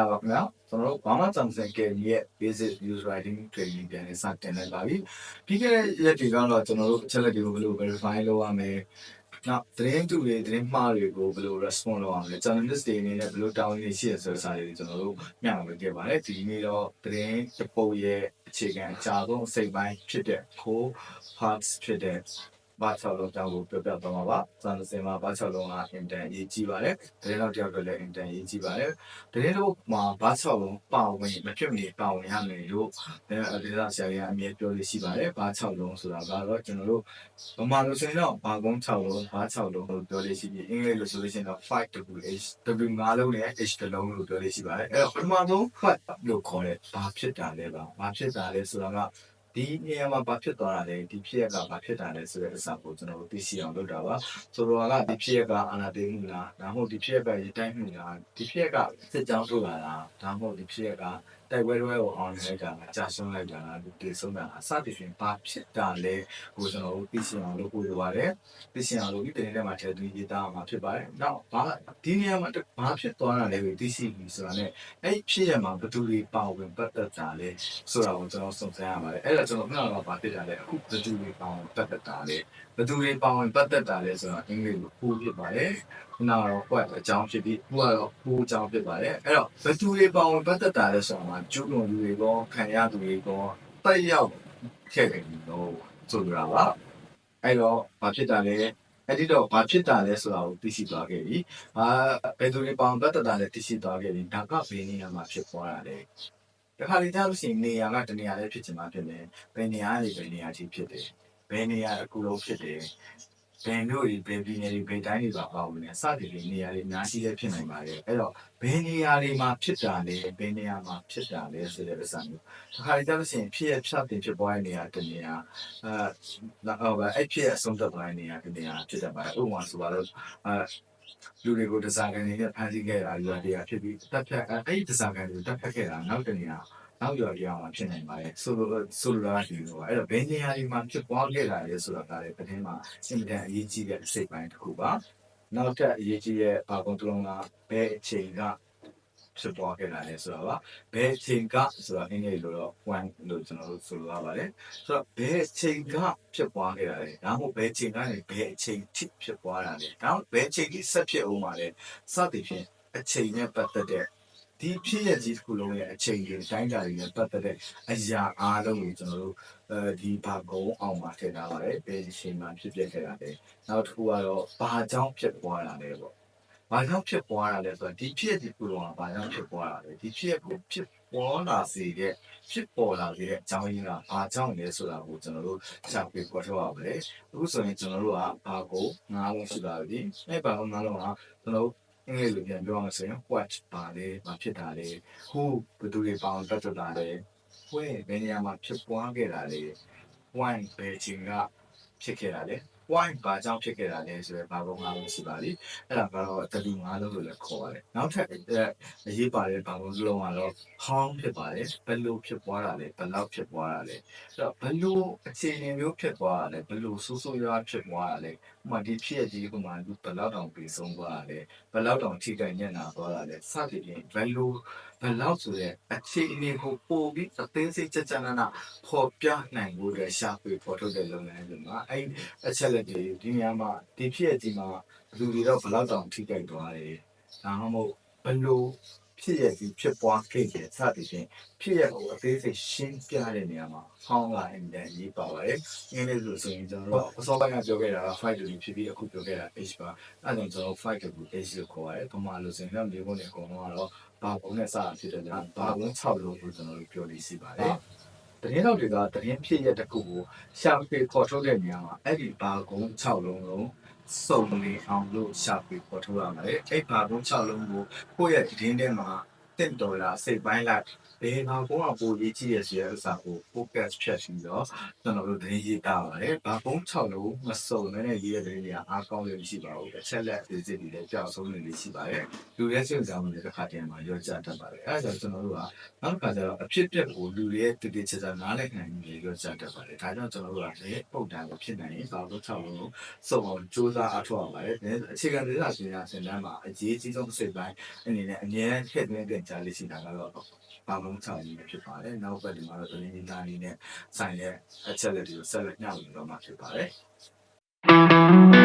လာပါခင်ဗျာကျွန်တော်တို့ဘာမှစံစံကယ်ရဲ့ basic use writing training ပြန်နေစတင်နေပါပြီပြီးခဲ့တဲ့ရက်တွေကတော့ကျွန်တော်တို့အချက်လက်တွေကိုဘယ်လို verify လုပ်ရမလဲနောက်သတင်းတူတွေသတင်းမှားတွေကိုဘယ်လို respond လုပ်ရမလဲ journalist တွေအနေနဲ့ဘယ်လိုတောင်းနေရှိရဆိုတဲ့စာတွေကျွန်တော်တို့မျှဝေခဲ့ပါတယ်ဒီနေ့တော့သတင်းတပုတ်ရဲ့အခြေခံအကြဆုံးအစိတ်ပိုင်းဖြစ်တဲ့ core parts ဖြစ်တဲ့ ဘာ၆လုံးတောင်းကိုပြောပြသွားမှာပါ။စံစင်မှာဘာ၆လုံးကအင်တန်ရေးကြည့်ပါတယ်။သတင်းတော့တယောက်တော့လည်းအင်တန်ရေးကြည့်ပါတယ်။သတင်းတော့မှာဘာ၆လုံးပါဝင်မဖြစ်မနေပါဝင်ရမယ်လို့အဲဒေသဆရာကြီးအမြဲပြောလို့ရှိပါတယ်။ဘာ၆လုံးဆိုတာကတော့ကျွန်တော်တို့ဗမာလိုဆိုရင်တော့ဘာကုန်း6လုံးဘာ6လုံးလို့ပြောလို့ရှိပြီးအင်္ဂလိပ်လိုဆိုလို့ရှိရင်တော့ 5WH W 5လုံးနဲ့ H တစ်လုံးလို့ပြောလို့ရှိပါတယ်အဲ့တော့ပထမဆုံး what လို့ခေါ်တဲ့ဘာဖြစ်တာလဲပါဘာဖြစ်တာလဲဆိုတာက ဒီနေရာမှာဘာဖြစ်သွားတာလဲဒီဖြစ်ရကဘာဖြစ်တာလဲဆိုတဲ့အစားကိုကျွန်တော်တို့သိရှိအောင်လုပ်တာပါဆိုတော့ကဒီဖြစ်ရကအာနာသိမှုလားဒါမှမဟုတ်ဒီဖြစ်ရကရတိုင်းမှုလားဒီဖြစ်ရကစစ်ကြောင်းထုတ်လာတာဒါမှမဟုတ်ဒီဖြစ်ရက တိုက်ပွဲတွေကိုအောင်လိုက်တာကြာရှုံးလိုက်တာလားဒီတေဆုံးတာအစတည်းဘာဖြစ်တာလဲကိုကျွန်တော်တို့သိရှိအောင်လုပ်ဖို့လိုပါတယ်သိရှင်အောင်လို့ဒီတင်းထဲမှာထည့်သွင်းရေးသားမှာဖြစ်ပါတယ်။နောက်ဘာဒီနေရာမှာဘာဖြစ်သွားတာလဲကိုသိရှိပြီဆိုတာနဲ့အဲ့ဖြစ်ရမှာဘယ်သူတွေပါဝင်ပတ်သက်တာလဲဆိုတာကိုကျွန်တော်စုံစမ်းရပါတယ်။အဲ့ဒါကျွန်တော်ခုနကဘာဖြစ်တာလဲအခုဘယ်သူတွေပါဝင်ပတ်သက်တာလဲဘယ် သူတွေပါဝင်ပတ်သက်တာလဲဆိုတော့အင်္ဂလိပ်လိုပူဖြစ်ပါတယ်။ခုနကတော့ what အကြောင်းဖြစ်ပြီးပူကတော့ပူအကြောင်းဖြစ်ပါတယ်။အဲ့တော့ဘယ်သူတွေပါဝင်ပတ်သက်တာလဲဆိုတော့မှာကျူးလွန်သူတွေကောခံရသူတွေကောတက်ရောက်ခဲ့တယ်လို့ဆိုကြတာပါ။အဲ့တော့ဘာဖြစ်တာလဲအဲ့ဒီတော့ဘာဖြစ်တာလဲဆိုတာကိုသိရှိသွားခဲ့ပြီ။ဘာဘယ်သူတွေပေါင်းပတ်သက်တာလဲသိရှိသွားခဲ့ပြီ။ဒါကဘယ်နေရာမှာဖြစ်သွားတာလဲ။တခါလေကြားလို့ရှိရင်နေရာကတနေရာလေးဖြစ်ချင်မှဖြစ်တယ်။ဘယ်နေရာကနေဘယ်နေရာထိဖြစ်တယ်။ ဘယ်နေရာအကူလုံးဖြစ်တယ်။ဘယ်မျိုးတွေဘယ်ပြည်နယ်တွေဘယ်တိုင်းတွေပါပါဝင်လဲ။စသည်ဖြင့်နေရာတွေအများကြီးလည်းဖြစ်နိုင်ပါတယ်။အဲ့တော့ဘယ်နေရာတွေမှာဖြစ်တာလဲဘယ်နေရာမှာဖြစ်တာလဲဆိုတဲ့ဥစ္စာမျိုးတခါလေကြားလို့ရှိရင်ဖြစ်ရဖြတ်တင်ဖြစ်ပွားတဲ့နေရာတနေရာအဲနောက်ဟုတ်ပါအဲ့ဖြစ်အဆုံးသတ်ပိုင်းနေရာဒီနေရာဖြစ်တတ်ပါတယ်ဥပမာဆိုပါတော့အဲလူတွေကိုဒီဇိုင်ကနေနဲ့ဖန်ဆီးခဲ့တာရွာတရားဖြစ်ပြီးတက်ဖြတ်အဲ့ဒီဒီဇိုင်ကနေတက်ဖြတ်ခဲ့တာနောက်တနေရာ နောက်ရွာတရားမှာဖြစ်နိုင်ပါတယ်ဆိုလိုဆိုလိုတာဒီလိုပါအဲ့တော့ဘယ်နေရာဒီမှာဖြစ်ပွားခဲ့တာလဲဆိုတာကလည်းသတင်းမှာအင်တန်အရေးကြီးတဲ့အစိတ်ပိုင်းတစ်ခုပါနောက်ထပ်အရေးကြီးတဲ့ဘာကုန်တစ်လုံးကဘယ်အချိန်ကဖြစ်ပွားခဲ့တာလဲဆိုတာပါဘယ်အချိန်ကဆိုတာအင်္ဂလိပ်လိုတော့ one လို့ကျွန်တော်တို့ဆိုလိုရပါတယ်ဆိုတော့ဘယ်အချိန်ကဖြစ်ပွားခဲ့တာလဲဒါမှမဟုတ်ဘယ်အချိန်ကနေဘယ်အချိန်ထိဖြစ်ပွားတာလဲဒါမှမဟုတ်ဘယ်အချိန်ကြီးဆက်ဖြစ်အောင်ပါလဲစသည်ဖြင့်အချိန်နဲ့ပတ်သက်တဲ့ ဒီဖြစ်ရကြီးတစ်ခုလုံးရဲ့အချိန်ကြီးတိုင်းတာတွေနဲ့ပတ်သက်တဲ့အရာအားလုံးကိုကျွန်တော်တို့အဲဒီဘာကုန်းအောင်မှာထည့်ထားပါတယ်ဘယ်အချိန်မှဖြစ်ပျက်ခဲ့တာလဲနောက်တစ်ခုကတော့ဘာကြောင့်ဖြစ်ပွားတာလဲပေါ့ဘာကြောင့်ဖြစ်ပွားတာလဲဆိုတော့ဒီဖြစ်ဒီခုလုံးကဘာကြောင့်ဖြစ်ပွားတာလဲဒီဖြစ်ကိုဖြစ်ပေါ်လာစေတဲ့ဖြစ်ပေါ်လာခဲ့တဲ့အကြောင်းရင်းကဘာကြောင့်လဲဆိုတာကိုကျွန်တော်တို့ရှာဖွေပေါ်ထုတ်ရပါမယ်။အခုဆိုရင်ကျွန်တော်တို့ကဘာကိုငါးလုံးရှိပါပြီ။အဲဘာကိုငါးလုံးကကျွန်တော်တို့ အင်္ဂလိပ်လိုပြန်ပြောရမယ်ဆိုရင် what ပါလေဘာဖြစ်တာလဲ who ဘယ်သူတွေပေါင်းတက်တက်တာလဲ where ဘယ်နေရာမှာဖြစ်ပွားခဲ့တာလဲ why ဘယ်အချိန်ကဖြစ်ခဲ့တာလဲ why ဘာကြောင့်ဖြစ်ခဲ့တာလဲဆိုတော့ဘာကိုငါးလုံးရှိပါလိ။အဲ့ဒါကတော့တလူငါးလုံးလို့လည်းခေါ်ပါတယ်။နောက်ထပ်အရေးပါတဲ့ဘာကိုလုံးကတော့ how ဖြစ်ပါတယ်ဘယ်လိုဖြစ်ပွားတာလဲဘယ်လောက်ဖြစ်ပွားတာလဲအဲ့တော့ဘယ်လိုအခြေအနေမျိုးဖြစ်ပွားတာလဲဘယ်လိုဆိုးဆိုးရွားဖြစ်ပွားတာလဲဥပမာဒီဖြစ်ရကြီးကမှလူဘယ်လောက်တောင်ပြီးဆုံးသွားတာလဲဘယ်လောက်တောင်ထိခိုက်ညံ့တာသွားတာလဲစသဖြင့်ဘယ်လိုဘယ်လောက်ဆိုတဲ့အခြေအနေကိုပို့ပြီးအသေးစိတ်ကြကြနနပေါ်ပြနိုင်ဖို့အတွက်ရှာဖွေပေါ်ထုတ်တဲ့လုပ်ငန်းတွေမှာအဲ့အချက်လက်တွေဒီနေရာမှာဒီဖြစ်ရကြီးမှာလူတွေတော့ဘယ်လောက်တောင်ထိခိုက်သွားတယ်ဒါမှမဟုတ်ဘယ်လိုဖြစ်ရပြီးဖြစ်ပွားခဲ့တဲ့စသည်ဖြင့်ဖြစ်ရကိုအသေးစိတ်ရှင်းပြတဲ့နေရာမှာဟောင်းလာအင်တန်ရေးပါပါတယ်။အင်းလေးဆိုဆိုရင်ကျွန်တော်တို့အစောပိုင်းကပြောခဲ့တာက5တူဖြစ်ပြီးအခုပြောခဲ့တာ H ပါ။အဲဒါကြောင့်ကျွန်တော်5တူ H လို့ခေါ်ရတယ်။ပမာလို့ဆိုရင်တော့ဒီကုန်းတွေအကုန်လုံးကတော့ဘာကုန်းနဲ့စတာဖြစ်တဲ့ကြောင့်ဘာကုန်း6လို့ကျွန်တော်တို့ပြောလို့ရှိပါတယ်။ တရင်တော့တွေကတရင်ဖြစ်ရတဲ့ခုကိုရှာဖွေခေါ်ထုတ်တဲ့နေရာမှာအဲ့ဒီဘာကုန်း6လုံးလုံးစုံနေအောင်လို့ရှာဖွေခေါ်ထုတ်ရမယ်။အဲ့ဘာကုန်း6လုံးကိုကိုယ့်ရဲ့ဒီင်းထဲမှာ တင့်တော်လာစိတ်ပိုင်းလိုက်ဘယ်ဘာကုန်းကပိုရေးကြည့်ရဆိုတဲ့ဥစ္စာကို focus ဖြတ်ပြီးတော့ကျွန်တော်တို့သတင်းရေးတာပါတယ်။ဘာကုန်း6လုံးမစုံနဲ့ရေးတဲ့သတင်းတွေကအားကောင်းလို့ရှိပါဘူး။တစ်ချက်လက်ဒီစစ်တွေလည်းကြောက်ဆုံးနေလို့ရှိပါတယ်။လူရဲ့စိတ်ဆောင်မှုတွေတစ်ခါတည်းမှာရောကြတတ်ပါတယ်။အဲဒါကြောင့်ကျွန်တော်တို့ကနောက်တစ်ခါကျတော့အဖြစ်အပျက်ကိုလူတွေရဲ့တည်တည်ချာချာနားလည်နိုင်ပြီးရောကြတတ်ပါတယ်။ဒါကြောင့်ကျွန်တော်တို့ကလည်းပုံတန်ကိုဖြစ်နိုင်ရင်ဘာလို့6လုံးစုံအောင်စူးစမ်းအထောက်ရပါတယ်။ဒါအခြေခံဒေသရှင်များစင်တန်းမှာအရေးကြီးဆုံးစိတ်ပိုင်းအနေနဲ့အမြဲတမ်းထည့်သွင်းတဲ့ကြားလေးရှိတာကတော့ဘာမှမဆောင်ဘူးဖြစ်ပါတယ်။နောက်ဘက်ဒီမှာတော့သတင်းရေးသားလေးနဲ့ဆိုင်ရဲ့အချက်လက်တွေကိုဆက်လက်ညှောင်းပြီးတော့မှဖြစ်ပါတယ်။